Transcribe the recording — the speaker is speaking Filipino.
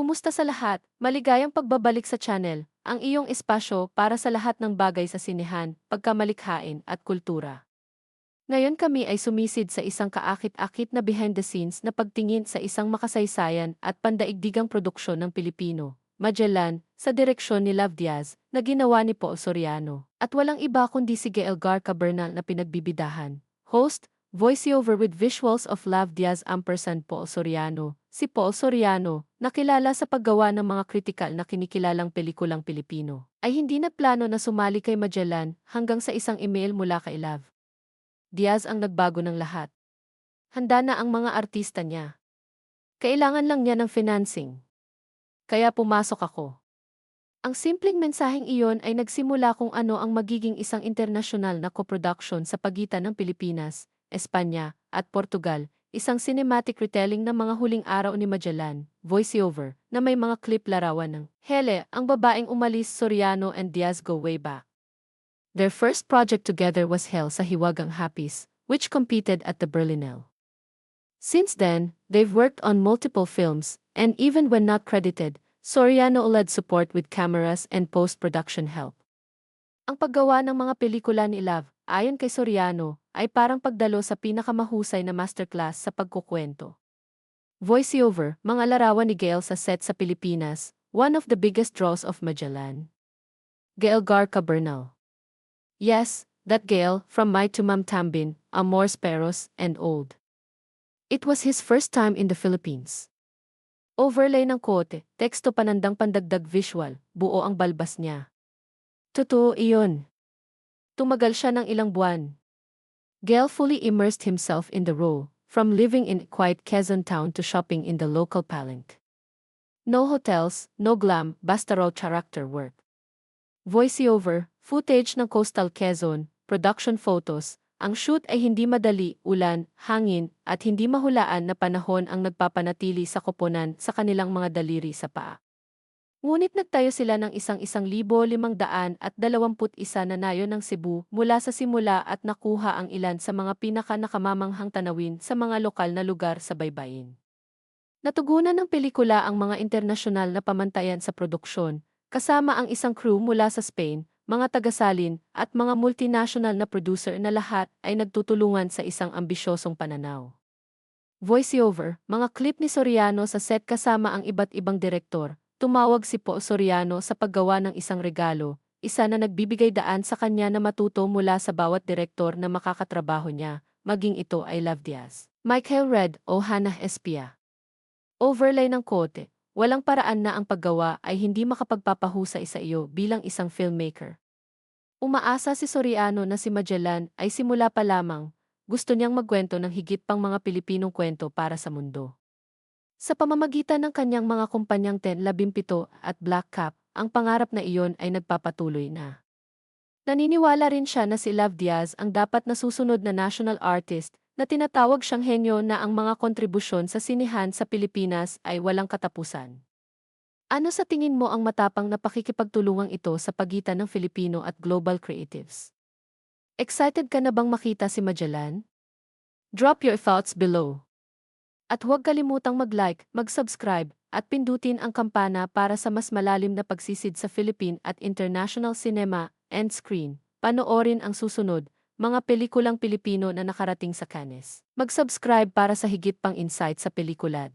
Kumusta sa lahat? Maligayang pagbabalik sa channel, ang iyong espasyo para sa lahat ng bagay sa sinehan, pagkamalikhain at kultura. Ngayon kami ay sumisid sa isang kaakit-akit na behind the scenes na pagtingin sa isang makasaysayan at pandaigdigang produksyon ng Pilipino, Magellan, sa direksyon ni Love Diaz, na ginawa ni Paul Soriano. At walang iba kundi si Gael Garca Bernal na pinagbibidahan. Host, voiceover with visuals of Love Diaz ampersand Paul Soriano. Si Paul Soriano, nakilala sa paggawa ng mga kritikal na kinikilalang pelikulang Pilipino, ay hindi na plano na sumali kay Magellan hanggang sa isang email mula kay Love. Diaz ang nagbago ng lahat. Handa na ang mga artista niya. Kailangan lang niya ng financing. Kaya pumasok ako. Ang simpleng mensaheng iyon ay nagsimula kung ano ang magiging isang internasyonal na coproduction sa pagitan ng Pilipinas, Espanya, at Portugal, isang cinematic retelling ng mga huling araw ni Magellan, voiceover, na may mga clip larawan ng Hele, ang babaeng umalis Soriano and Diaz go way back. Their first project together was Hell sa Hiwagang Hapis, which competed at the Berlinale. Since then, they've worked on multiple films, and even when not credited, Soriano led support with cameras and post-production help. Ang paggawa ng mga pelikula ni Love, ayon kay Soriano, ay parang pagdalo sa pinakamahusay na masterclass sa pagkukwento. Voiceover, mga larawan ni Gail sa set sa Pilipinas, one of the biggest draws of Magellan. Gail Garca Bernal Yes, that Gail, from My to Mam Tambin, Amores Perros, and Old. It was his first time in the Philippines. Overlay ng kote, teksto panandang pandagdag visual, buo ang balbas niya. Totoo iyon. Tumagal siya ng ilang buwan. Gail fully immersed himself in the role, from living in quiet Quezon town to shopping in the local palenque. No hotels, no glam, basta raw character work. Voiceover, footage ng coastal Quezon, production photos, ang shoot ay hindi madali, ulan, hangin, at hindi mahulaan na panahon ang nagpapanatili sa koponan sa kanilang mga daliri sa paa. Ngunit nagtayo sila ng isang isang libo limang daan at dalawamput isa na nayo ng Cebu mula sa simula at nakuha ang ilan sa mga pinaka nakamamanghang tanawin sa mga lokal na lugar sa baybayin. Natugunan ng pelikula ang mga internasyonal na pamantayan sa produksyon, kasama ang isang crew mula sa Spain, mga tagasalin, at mga multinational na producer na lahat ay nagtutulungan sa isang ambisyosong pananaw. Voiceover, mga clip ni Soriano sa set kasama ang iba't ibang direktor, tumawag si Po Soriano sa paggawa ng isang regalo, isa na nagbibigay daan sa kanya na matuto mula sa bawat direktor na makakatrabaho niya, maging ito ay Love Diaz. Michael Red o Hannah Espia. Overlay ng kote, walang paraan na ang paggawa ay hindi makapagpapahusay sa iyo bilang isang filmmaker. Umaasa si Soriano na si Magellan ay simula pa lamang, gusto niyang magkwento ng higit pang mga Pilipinong kwento para sa mundo. Sa pamamagitan ng kanyang mga kumpanyang 10-17 at Black Cap, ang pangarap na iyon ay nagpapatuloy na. Naniniwala rin siya na si Love Diaz ang dapat na susunod na national artist na tinatawag siyang henyo na ang mga kontribusyon sa sinihan sa Pilipinas ay walang katapusan. Ano sa tingin mo ang matapang na pakikipagtulungang ito sa pagitan ng Filipino at global creatives? Excited ka na bang makita si Magellan? Drop your thoughts below. At huwag kalimutang mag-like, mag-subscribe, at pindutin ang kampana para sa mas malalim na pagsisid sa Philippine at international cinema and screen. Panoorin ang susunod, mga pelikulang Pilipino na nakarating sa Cannes. Mag-subscribe para sa higit pang insight sa pelikulad.